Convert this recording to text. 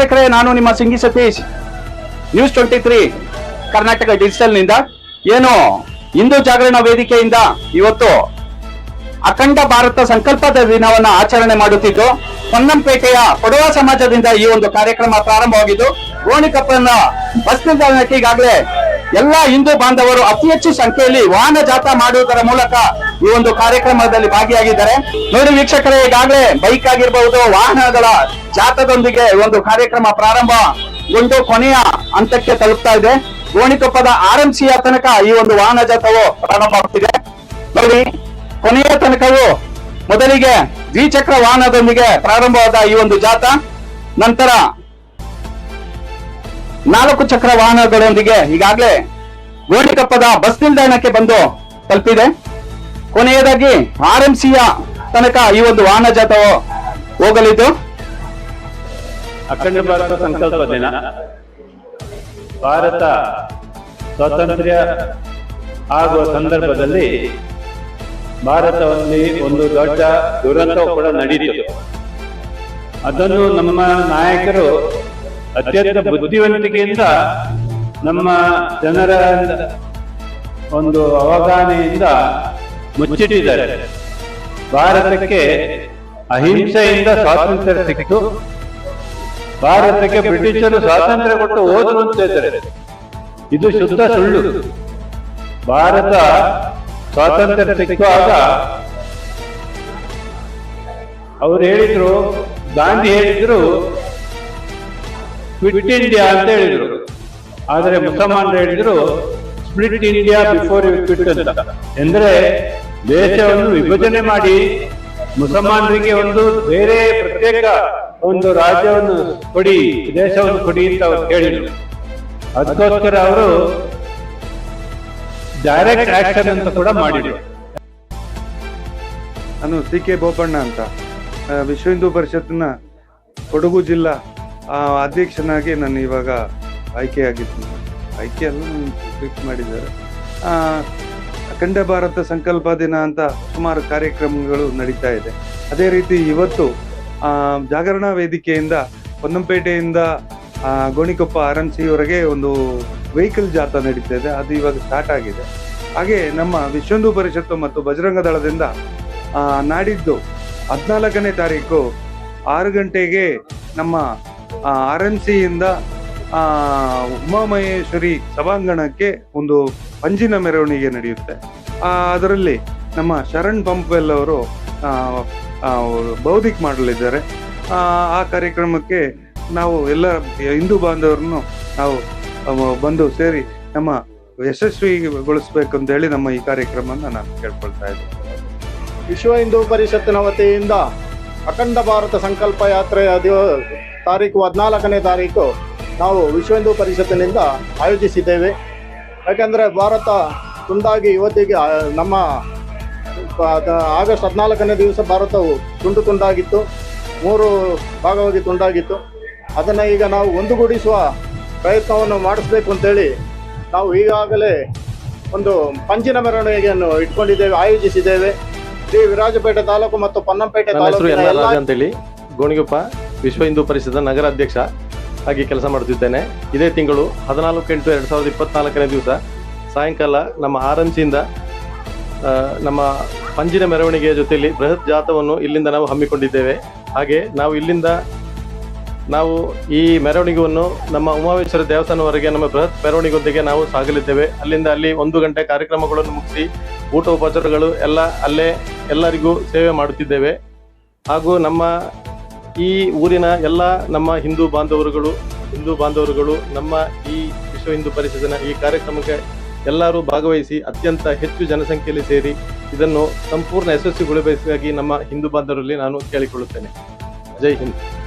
ವೀಕ್ಷಕರೇ, ನಾನು ನಿಮ್ಮ ಸಿಂಗಿ Satish. News twenty three Karnataka ಡಿಜಿಟಲ್ನಿಂದ ಏನು ಹಿಂದೂ ಜಾಗರಣ ವೇದಿಕೆಯಿಂದ ಇವತ್ತು ಅಖಂಡ ಭಾರತ ಸಂಕಲ್ಪದ ದಿನವನ್ನ ಆಚರಣೆ ಮಾಡುತ್ತಿದ್ದು ಹೊನ್ನಂಪೇಟೆಯ ಕೊಡುವ ಸಮಾಜದಿಂದ ಈ ಒಂದು ಕಾರ್ಯಕ್ರಮ ಪ್ರಾರಂಭವಾಗಿದ್ದು, ಗೋಣಿಕಪ್ಪನ ಬಸ್ ನಿಲ್ದಾಣಕ್ಕೆ ಈಗಾಗಲೇ ಎಲ್ಲಾ ಹಿಂದೂ ಬಾಂಧವರು ಅತಿ ಹೆಚ್ಚು ಸಂಖ್ಯೆಯಲ್ಲಿ ವಾಹನ ಜಾಥಾ ಮಾಡುವುದರ ಮೂಲಕ ಈ ಒಂದು ಕಾರ್ಯಕ್ರಮದಲ್ಲಿ ಭಾಗಿಯಾಗಿದ್ದಾರೆ. ನೋಡಿ ವೀಕ್ಷಕರೇ, ಈಗಾಗಲೇ ಬೈಕ್ ಆಗಿರಬಹುದು ವಾಹನಗಳ ಜಾಥಾದೊಂದಿಗೆ ಒಂದು ಕಾರ್ಯಕ್ರಮ ಪ್ರಾರಂಭ ಒಂದು ಕೊನೆಯ ಹಂತಕ್ಕೆ ತಲುಪ್ತಾ ಇದೆ. ಗೋಣಿಕೊಪ್ಪದ ಆರ್ ಎಂ ಸಿಯ ತನಕ ಈ ಒಂದು ವಾಹನ ಜಾತವು ಪ್ರಾರಂಭವಾಗುತ್ತಿದೆ ನೋಡಿ, ಕೊನೆಯ ತನಕವು ಮೊದಲಿಗೆ ದ್ವಿಚಕ್ರ ವಾಹನದೊಂದಿಗೆ ಪ್ರಾರಂಭವಾದ ಈ ಒಂದು ಜಾಥಾ ನಂತರ ನಾಲ್ಕು ಚಕ್ರ ವಾಹನಗಳೊಂದಿಗೆ ಈಗಾಗಲೇ ಗೋಣಿಕಪ್ಪದ ಬಸ್ ನಿಲ್ದಾಣಕ್ಕೆ ಬಂದು ತಲುಪಿದೆ. ಕೊನೆಯದಾಗಿ ಆರ್ ಎಂ ಸಿಯ ತನಕ ಈ ಒಂದು ವಾಹನ ಜಾಥವು ಹೋಗಲಿದ್ದು. ಅಖಂಡ ಭಾರತ ಸಂಕಲ್ಪ ದಿನ. ಭಾರತ ಸ್ವಾತಂತ್ರ್ಯ ಆಗುವ ಸಂದರ್ಭದಲ್ಲಿ ಭಾರತದಲ್ಲಿ ಒಂದು ದೊಡ್ಡ ದುರಂತವು ಕೂಡ ನಡೆಯಿತು. ಅದನ್ನು ನಮ್ಮ ನಾಯಕರು ಅತ್ಯಂತ ಬುದ್ಧಿವಂತಿಕೆಯಿಂದ ನಮ್ಮ ಜನರ ಒಂದು ಅವಗಾಹನೆಯಿಂದ ಮುಚ್ಚಿಟ್ಟಿದ್ದಾರೆ. ಭಾರತಕ್ಕೆ ಅಹಿಂಸೆಯಿಂದ ಸ್ವಾತಂತ್ರ್ಯ ಸಿಕ್ಕಿತು. ಭಾರತಕ್ಕೆ ಬ್ರಿಟಿಷರು ಸ್ವಾತಂತ್ರ್ಯ ಕೊಟ್ಟು ಹೇಳ್ತಾರೆ ಇದು ಶುದ್ಧ ಸುಳ್ಳು. ಭಾರತ ಸ್ವಾತಂತ್ರ್ಯ ಸಿಕ್ಕುವಾಗ ಅವ್ರು ಹೇಳಿದ್ರು, ಗಾಂಧಿ ಹೇಳಿದ್ರು ಕ್ವಿಟ್ ಇಂಡಿಯಾ ಅಂತ ಹೇಳಿದ್ರು. ಆದರೆ ಮುಸಲ್ಮಾನರು ಹೇಳಿದ್ರು split India before you quit ಅಂತ. ಎಂದ್ರೆ ದೇಶವನ್ನು ವಿಭಜನೆ ಮಾಡಿ ಮುಸಲ್ಮಾನರಿಗೆ ಒಂದು ಬೇರೆ ಪ್ರತ್ಯೇಕ ಒಂದು ರಾಜ್ಯವನ್ನು ಕೊಡಿ ದೇಶವನ್ನು ಕೊಡಿ ಅಂತ ಅವರು ಹೇಳಿದ್ರು. ಅದಕ್ಕೋಸ್ಕರ ಅವರು ಡೈರೆಕ್ಟ್ ಆಕ್ಷನ್ ಅಂತ ಕೂಡ ಮಾಡಿದ್ರು. ನಾನು ಸಿ ಕೆ ಬೋಪಣ್ಣ ಅಂತ. ವಿಶ್ವ ಹಿಂದೂ ಪರಿಷತ್ನ ಕೊಡಗು ಜಿಲ್ಲಾ ಅಧ್ಯಕ್ಷನಾಗಿ ನಾನು ಇವಾಗ ಆಯ್ಕೆಯಾಗಿದ್ದೀನಿ. ಆಯ್ಕೆ ಅಲ್ಲ ಫಿಕ್ಸ್ ಮಾಡಿದ್ದಾರೆ. ಅಖಂಡ ಭಾರತ ಸಂಕಲ್ಪ ದಿನ ಅಂತ ಸುಮಾರು ಕಾರ್ಯಕ್ರಮಗಳು ನಡೀತಾ ಇದೆ. ಅದೇ ರೀತಿ ಇವತ್ತು ಜಾಗರಣ ವೇದಿಕೆಯಿಂದ ಹೊನ್ನಂಪೇಟೆಯಿಂದ ಆ, ಗೋಣಿಕೊಪ್ಪ ಆರ್ ಎನ್ ಸಿವರೆಗೆ ಒಂದು ವೆಹಿಕಲ್ ಜಾಥಾ ನಡೀತಾ ಇದೆ. ಅದು ಇವಾಗ ಸ್ಟಾರ್ಟ್ ಆಗಿದೆ. ಹಾಗೆ ನಮ್ಮ ವಿಶ್ವಂದು ಪರಿಷತ್ತು ಮತ್ತು ಬಜರಂಗ ದಳದಿಂದ ನಾಡಿದ್ದು ಹದಿನಾಲ್ಕನೇ ತಾರೀಕು ಆರು ಗಂಟೆಗೆ ನಮ್ಮ ಆರ್ ಎನ್ ಸಿಯಿಂದ ಉಮಾಮಹೇಶ್ವರಿ ಸಭಾಂಗಣಕ್ಕೆ ಒಂದು ಪಂಜಿನ ಮೆರವಣಿಗೆ ನಡೆಯುತ್ತೆ. ಅದರಲ್ಲಿ ನಮ್ಮ ಶರಣ್ ಪಂಪ್ವೆಲ್ ಅವರು ಬೌದ್ಧಿಕ್ ಮಾಡಲಿದ್ದಾರೆ. ಆ, ಕಾರ್ಯಕ್ರಮಕ್ಕೆ ನಾವು ಎಲ್ಲ ಹಿಂದೂ ಬಾಂಧವರನ್ನು ನಾವು ಬಂದು ಸೇರಿ ನಮ್ಮ ಯಶಸ್ವಿಗೊಳಿಸಬೇಕು ಅಂತ ಹೇಳಿ ನಮ್ಮ ಈ ಕಾರ್ಯಕ್ರಮನ ನಾನು ಕೇಳ್ಕೊಳ್ತಾ ಇದ್ದೀನಿ. ವಿಶ್ವ ಹಿಂದೂ ಪರಿಷತ್ತಿನ ವತಿಯಿಂದ ಅಖಂಡ ಭಾರತ ಸಂಕಲ್ಪ ಯಾತ್ರೆಯ ದಿವ ತಾರೀಕು ಹದಿನಾಲ್ಕನೇ ತಾರೀಕು ನಾವು ವಿಶ್ವ ಹಿಂದೂ ಪರಿಷತ್ತಿನಿಂದ ಆಯೋಜಿಸಿದ್ದೇವೆ. ಯಾಕೆಂದರೆ ಭಾರತ ತುಂಡಾಗಿ ಇವತ್ತಿಗೆ ನಮ್ಮ ಆಗಸ್ಟ್ ಹದಿನಾಲ್ಕನೇ ದಿವಸ ಭಾರತವು ತುಂಡು ತುಂಡಾಗಿತ್ತು. ಮೂರು ಭಾಗವಾಗಿ ತುಂಡಾಗಿತ್ತು. ಅದನ್ನು ಈಗ ನಾವು ಒಂದುಗೂಡಿಸುವ ಪ್ರಯತ್ನವನ್ನು ಮಾಡಿಸ್ಬೇಕು ಅಂತೇಳಿ ನಾವು ಈಗಾಗಲೇ ಒಂದು ಪಂಚಿನ ಮೆರವಣಿಗೆಯನ್ನು ಇಟ್ಕೊಂಡಿದ್ದೇವೆ ಆಯೋಜಿಸಿದ್ದೇವೆ. ಶ್ರೀ ವಿರಾಜಪೇಟೆ ತಾಲೂಕು ಮತ್ತು ಪನ್ನಂಪೇಟೆ ತಾಲೂಕು ಗೋಣಿಗೊಪ್ಪ. ವಿಶ್ವ ಹಿಂದೂ ಪರಿಷತ್ ನಗರ ಅಧ್ಯಕ್ಷ ಆಗಿ ಕೆಲಸ ಮಾಡುತ್ತಿದ್ದೇನೆ. ಇದೇ ತಿಂಗಳು ಹದಿನಾಲ್ಕು ಎಂಟು ಎರಡು ಸಾವಿರದ ಇಪ್ಪತ್ನಾಲ್ಕನೇ ದಿವಸ ಸಾಯಂಕಾಲ ನಮ್ಮ ಆರ್ ನಮ್ಮ ಪಂಜಿನ ಮೆರವಣಿಗೆಯ ಜೊತೆಯಲ್ಲಿ ಬೃಹತ್ ಜಾಥವನ್ನು ಇಲ್ಲಿಂದ ನಾವು ಹಮ್ಮಿಕೊಂಡಿದ್ದೇವೆ. ಹಾಗೆ ನಾವು ಇಲ್ಲಿಂದ ನಾವು ಈ ಮೆರವಣಿಗೆಯನ್ನು ನಮ್ಮ ಉಮಾವೇಶ್ವರ ದೇವಸ್ಥಾನವರೆಗೆ, ನಮ್ಮ ಬೃಹತ್ ಮೆರವಣಿಗೆಯೊಂದಿಗೆ ನಾವು ಸಾಗಲಿದ್ದೇವೆ. ಅಲ್ಲಿಂದ ಅಲ್ಲಿ ಒಂದು ಗಂಟೆ ಕಾರ್ಯಕ್ರಮಗಳನ್ನು ಮುಗಿಸಿ ಊಟ ಉಪಚಾರಗಳು ಎಲ್ಲ ಅಲ್ಲೇ ಎಲ್ಲರಿಗೂ ಸೇವೆ ಮಾಡುತ್ತಿದ್ದೇವೆ. ಹಾಗೂ ನಮ್ಮ ಈ ಊರಿನ ಎಲ್ಲ ನಮ್ಮ ಹಿಂದೂ ಬಾಂಧವರುಗಳು ಹಿಂದೂ ಬಾಂಧವರುಗಳು, ನಮ್ಮ ಈ ವಿಶ್ವ ಹಿಂದೂ ಪರಿಷತ್ತಿನ ಈ ಕಾರ್ಯಕ್ರಮಕ್ಕೆ ಎಲ್ಲರೂ ಭಾಗವಹಿಸಿ ಅತ್ಯಂತ ಹೆಚ್ಚು ಜನಸಂಖ್ಯೆಯಲ್ಲಿ ಸೇರಿ ಇದನ್ನು ಸಂಪೂರ್ಣ ಯಶಸ್ವಿಗೊಳಿಸಬೇಕಾಗಿ ನಮ್ಮ ಹಿಂದೂ ಬಾಂಧವರಲ್ಲಿ ನಾನು ಕೇಳಿಕೊಳ್ಳುತ್ತೇನೆ. ಜೈ ಹಿಂದ್.